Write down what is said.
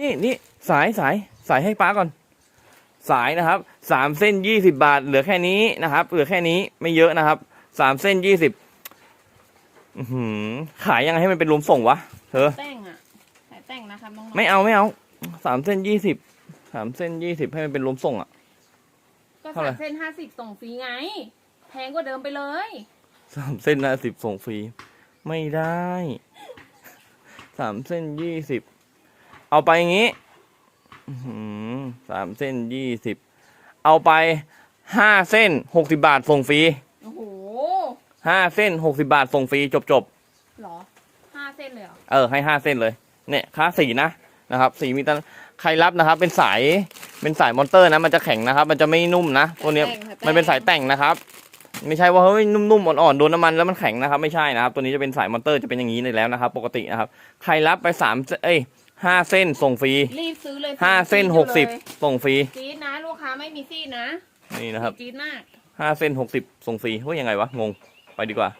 นี่นี่สายสายสายให้ป้าก่อน สายนะครับสามเส้นยี่สิบาท เหลือแค่นี้นะครับ เหลือแค่นี้ไม่เยอะนะครับสามเส้นยี่สิบขายยังไงให้มันเป็นรวมส่งวะเธอแต่งอะสายแต่งนะครับน้องๆไม่เอาไม่เอาสามเส้นยี่สิบสามเส้นยี่สิบให้มันเป็นรวมส่งอะก็เท่าไหร่สามเส้นห้าสิบส่งฟรีไง แพงกว่าเดิมไปเลยสามเส้นนะสิบส่งฟรี ไม่ได้สามเส้นยี่สิบ เอาไปอย่างงี้อื้อหือสามเส้นยี่สิบเอาไปห้าเส้นหกสิบาทส่งฟรีโอ้โหห้าเส้นหกสิบาทส่งฟรีจบจบเหรอห้าเส้นเลยเหรอๆเออให้ห้าเส้นเลย เนี่ยค่าสีนะนะครับ สีมีตันใครรับนะครับ เป็นสายเป็นสายมอนเตอร์นะ มันจะแข็งนะครับ มันจะไม่นุ่มนะตัวเนี้ยแต่งค่ะมันเป็นสายแต่งนะครับ ไม่ใช่ว่าเฮ้ยนุ่มๆอ่อนๆโดนน้ำมันแล้วมันแข็งนะครับ ไม่ใช่นะครับ ตัวนี้จะเป็นสายมอเตอร์จะเป็นอย่างนี้เลยแล้วนะครับ ปกตินะครับ ใครรับไปสามเอ้ย ห้าเส้นส่งฟรีรีบซื้อเลยห้าเส้นหกสิบส่งฟรีจี๊ดนะลูกค้าไม่มีซีดนะนี่นะครับจี๊ดมากห้าเส้นหกสิบส่งฟรีเฮ้ยยังไงวะงงไปดีกว่า